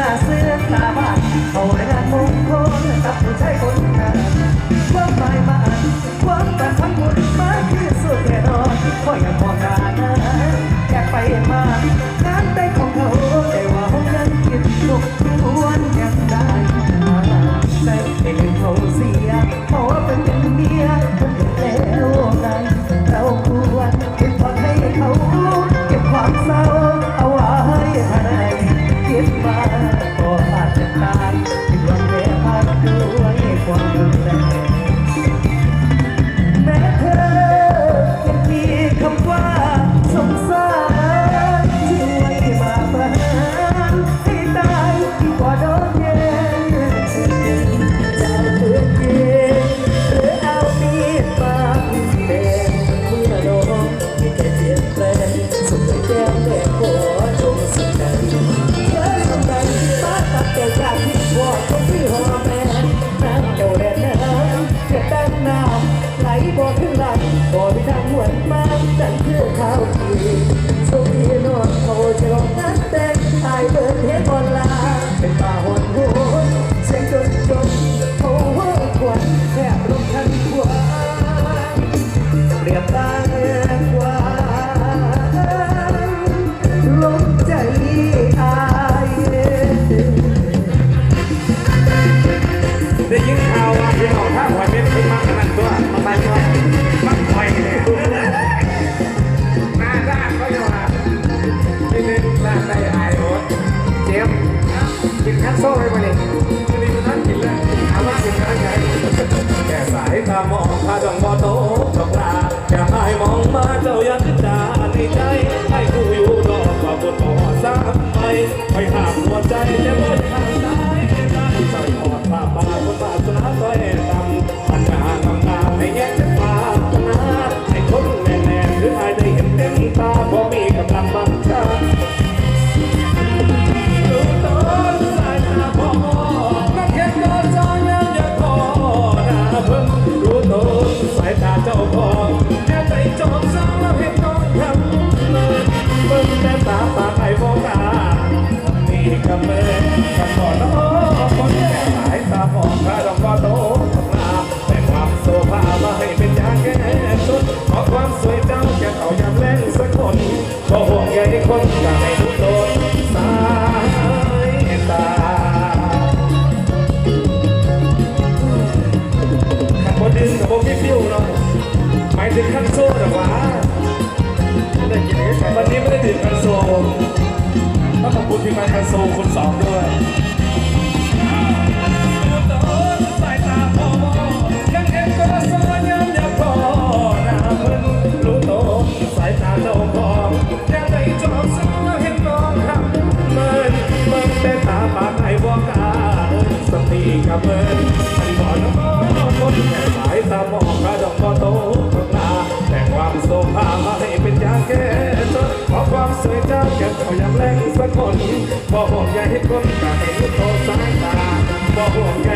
นาเสื้อตาบ้าดเอาแรงมงคลกับผู้ชายคนงานความหมายมาความแต่ทั้งหมดมาคือสุดแน่นอนคอยกันความ คำว่าสงสารช่วยมาประหารให้ตายดีกว่โดนแย่จะเลือกเย็นหรือเอามีมาพิมพ์แดงม่อโดนมีแต่เปลี่ยนแปลงสุดแกมแดงหัจงสุดใจเธอทำไมบ้าตัดแต่จากที่อดต้ที่หอมแม่น้ำเดาแดงน้ำจะต้งน้ำไหลบ่อขึ้นหลังบ่อไปทางหวนมา เธอเข้าที นคัตโซ่ไปมาเนี่ยไม่ได้มานั่งกินเลยถามากินอะไรไงแค่สายตามองพาดองบ่โตจบลาแค่ให้มองมาเจ้าอยากขึ้นดาในใจให้กูอยู่ดอกว่าบนบ่อสามไปไปหา หมายถึงคันโซ่หรอวะวันนี้ไม่ได้ดื่มคันโซ่ต้องขอบคุณพี่มันคันโซ่คนสองด้วยสายตาพอยังเห็นตัวสอนยังอยากพอหน้าเพิ่นรู้โตสายตาเจ้าของยังได้จอบสาวเห็นน้องทำเมินเมินแต่ตาปากไอ้บอกกาสติกับเมินมันบ่น้องคนแค่สายตามองกระดองก็โต้ ความโศกพามาให้เป็นยาแก้จนขอความสวยเจ้าเก็บเอาอย่างแรงสักคนบ่ห่วงใยให้คนกาให้โตสายตาบ่ห่วง